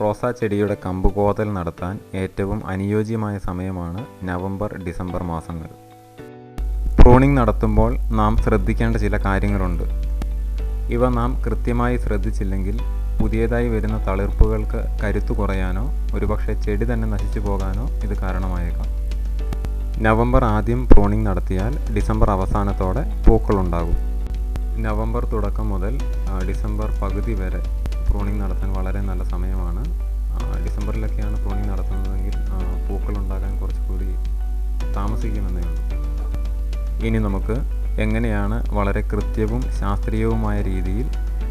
റോസാ ചെടിയുടെ കമ്പ് കോതൽ നടത്താൻ ഏറ്റവും അനുയോജ്യമായ സമയമാണ് നവംബർ ഡിസംബർ മാസങ്ങൾ. പ്രൂണിംഗ് നടത്തുമ്പോൾ നാം ശ്രദ്ധിക്കേണ്ട ചില കാര്യങ്ങളുണ്ട്. ഇവ നാം കൃത്യമായി ശ്രദ്ധിച്ചില്ലെങ്കിൽ പുതിയതായി വരുന്ന തളിർപ്പുകൾക്ക് കരുത്തു കുറയാനോ ഒരുപക്ഷെ ചെടി തന്നെ നശിച്ചു പോകാനോ ഇത് കാരണമായേക്കാം. നവംബർ ആദ്യം പ്രൂണിംഗ് നടത്തിയാൽ ഡിസംബർ അവസാനത്തോടെ പൂക്കളുണ്ടാകും. നവംബർ തുടക്കം മുതൽ ഡിസംബർ പകുതി വരെ പ്രൂണിംഗ് നടത്താൻ വളരെ നല്ല സമയമാണ്. ഡിസംബറിലൊക്കെയാണ് പ്രോണിങ് നടത്തുന്നതെങ്കിൽ പൂക്കൾ ഉണ്ടാകാൻ കുറച്ചുകൂടി താമസിക്കുമെന്നേ ഇനി നമുക്ക് എങ്ങനെയാണ് വളരെ കൃത്യവും ശാസ്ത്രീയവുമായ രീതിയിൽ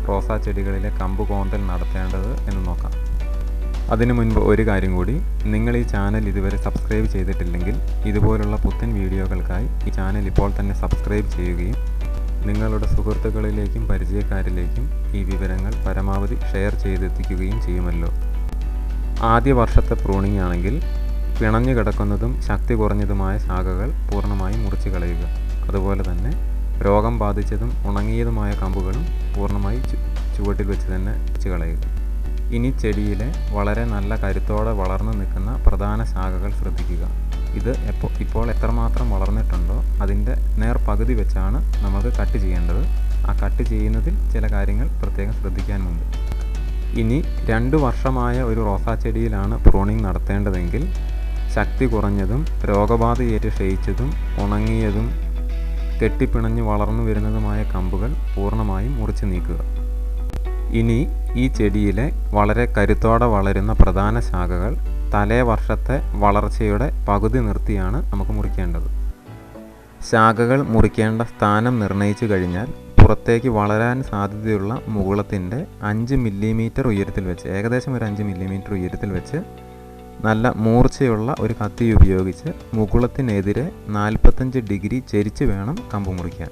റോസാ ചെടികളിലെ കമ്പ് കോന്തൽ നടത്തേണ്ടത് എന്ന് നോക്കാം. അതിനു മുൻപ് ഒരു കാര്യം കൂടി നിങ്ങൾ ഈ ചാനൽ ഇതുവരെ സബ്സ്ക്രൈബ് ചെയ്തിട്ടില്ലെങ്കിൽ ഇതുപോലുള്ള പുത്തൻ വീഡിയോകൾക്കായി ഈ ചാനൽ ഇപ്പോൾ തന്നെ സബ്സ്ക്രൈബ് ചെയ്യുകയും നിങ്ങളുടെ സുഹൃത്തുക്കളിലേക്കും പരിചയക്കാരിലേക്കും ഈ വിവരങ്ങൾ പരമാവധി ഷെയർ ചെയ്തെത്തിക്കുകയും ചെയ്യുമല്ലോ. ആദ്യ വർഷത്തെ പ്രൂണിംഗ് ആണെങ്കിൽ പിണഞ്ഞു കിടക്കുന്നതും ശക്തി കുറഞ്ഞതുമായ ശാഖകൾ പൂർണമായും മുറിച്ച് കളയുക. അതുപോലെ തന്നെ രോഗം ബാധിച്ചതും ഉണങ്ങിയതുമായ കമ്പുകളും പൂർണമായി ചുവട്ടിൽ വെച്ച് തന്നെ വെച്ച് കളയുക. ഇനി ചെടിയിലെ വളരെ നല്ല കരുത്തോടെ വളർന്നു നിൽക്കുന്ന പ്രധാന ശാഖകൾ ശ്രദ്ധിക്കുക. ഇത് എപ്പോൾ ഇപ്പോൾ എത്രമാത്രം വളർന്നിട്ടുണ്ടോ അതിന്റെ നേർ പകുതി വെച്ചാണ് നമുക്ക് കട്ട് ചെയ്യേണ്ടത്. ആ കട്ട് ചെയ്യുന്നതിൽ ചില കാര്യങ്ങൾ പ്രത്യേകം ശ്രദ്ധിക്കാനുമുണ്ട് ഇനി രണ്ട് വർഷമായ ഒരു റോസാ ചെടിയിലാണ് പ്രൂണിംഗ് നടത്തേണ്ടതെങ്കിൽ ശക്തി കുറഞ്ഞതും രോഗബാധയേറ്റ് ക്ഷയിച്ചതും ഉണങ്ങിയതും കെട്ടിപ്പിണഞ്ഞ് വളർന്നു വരുന്നതുമായ കമ്പുകൾ പൂർണമായും മുറിച്ച് നീക്കുക. ഇനി ഈ ചെടിയിലെ വളരെ കരുത്തോടെ വളരുന്ന പ്രധാന ശാഖകൾ തലേ വർഷത്തെ വളർച്ചയുടെ പകുതി നിർത്തിയാണ് നമുക്ക് മുറിക്കേണ്ടത്. ശാഖകൾ മുറിക്കേണ്ട സ്ഥാനം നിർണയിച്ചു കഴിഞ്ഞാൽ പുറത്തേക്ക് വളരാൻ സാധ്യതയുള്ള മുകുളത്തിന്റെ അഞ്ച് മില്ലിമീറ്റർ ഉയരത്തിൽ വെച്ച് ഏകദേശം ഒരു അഞ്ച് മില്ലിമീറ്റർ ഉയരത്തിൽ വെച്ച് നല്ല മൂർച്ചയുള്ള ഒരു കത്തി ഉപയോഗിച്ച് മുകുളത്തിനെതിരെ നാൽപ്പത്തഞ്ച് ഡിഗ്രി ചരിച്ച് വേണം കമ്പ് മുറിക്കാൻ.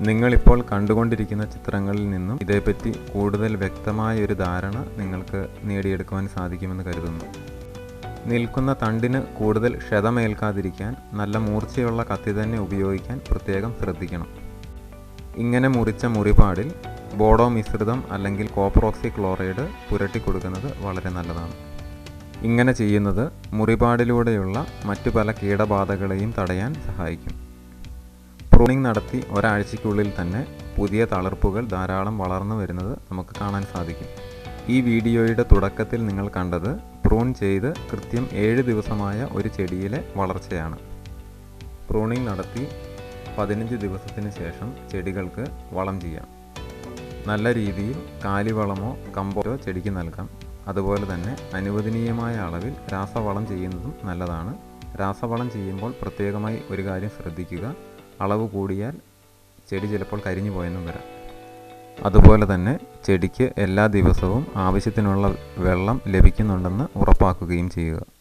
നിങ്ങളിപ്പോൾ കണ്ടുകൊണ്ടിരിക്കുന്ന ചിത്രങ്ങളിൽ നിന്നും ഇതേപ്പറ്റി കൂടുതൽ വ്യക്തമായ ഒരു ധാരണ നിങ്ങൾക്ക് നേടിയെടുക്കുവാൻ സാധിക്കുമെന്ന് കരുതുന്നു. നിൽക്കുന്ന തണ്ടിന് കൂടുതൽ ക്ഷതമേൽക്കാതിരിക്കാൻ നല്ല മൂർച്ചയുള്ള കത്തി തന്നെ ഉപയോഗിക്കാൻ പ്രത്യേകം ശ്രദ്ധിക്കണം. ഇങ്ങനെ മുറിച്ച മുറിപാടിൽ ബോഡോ മിശ്രിതം അല്ലെങ്കിൽ കോപ്രോക്സി ക്ലോറൈഡ് പുരട്ടി കൊടുക്കുന്നത് വളരെ നല്ലതാണ്. ഇങ്ങനെ ചെയ്യുന്നത് മുറിപാടിലൂടെയുള്ള മറ്റു പല കീടബാധകളെയും തടയാൻ സഹായിക്കും. പ്രൂണിംഗ് നടത്തി ഒരാഴ്ചയ്ക്കുള്ളിൽ തന്നെ പുതിയ തളർപ്പുകൾ ധാരാളം വളർന്നു വരുന്നത് നമുക്ക് കാണാൻ സാധിക്കും. ഈ വീഡിയോയുടെ തുടക്കത്തിൽ നിങ്ങൾ കണ്ടത് പ്രൂൺ ചെയ്ത് കൃത്യം ഏഴ് ദിവസമായ ഒരു ചെടിയിലെ വളർച്ചയാണ്. പ്രൂണിംഗ് നടത്തി പതിനഞ്ച് ദിവസത്തിന് ശേഷം ചെടികൾക്ക് വളം ചെയ്യാം. നല്ല രീതിയിൽ കാലിവളമോ കമ്പോസ്റ്റോ ചെടിക്ക് നൽകാം. അതുപോലെ തന്നെ അനുവദനീയമായ അളവിൽ രാസവളം ചെയ്യുന്നതും നല്ലതാണ്. രാസവളം ചെയ്യുമ്പോൾ പ്രത്യേകമായി ഒരു കാര്യം ശ്രദ്ധിക്കുക. അളവ് കൂടിയാൽ ചെടി ചിലപ്പോൾ കരിഞ്ഞു പോയെന്നും വരാം. അതുപോലെ തന്നെ ചെടിക്ക് എല്ലാ ദിവസവും ആവശ്യത്തിനുള്ള വെള്ളം ലഭിക്കുന്നുണ്ടെന്ന് ഉറപ്പാക്കുകയും ചെയ്യുക.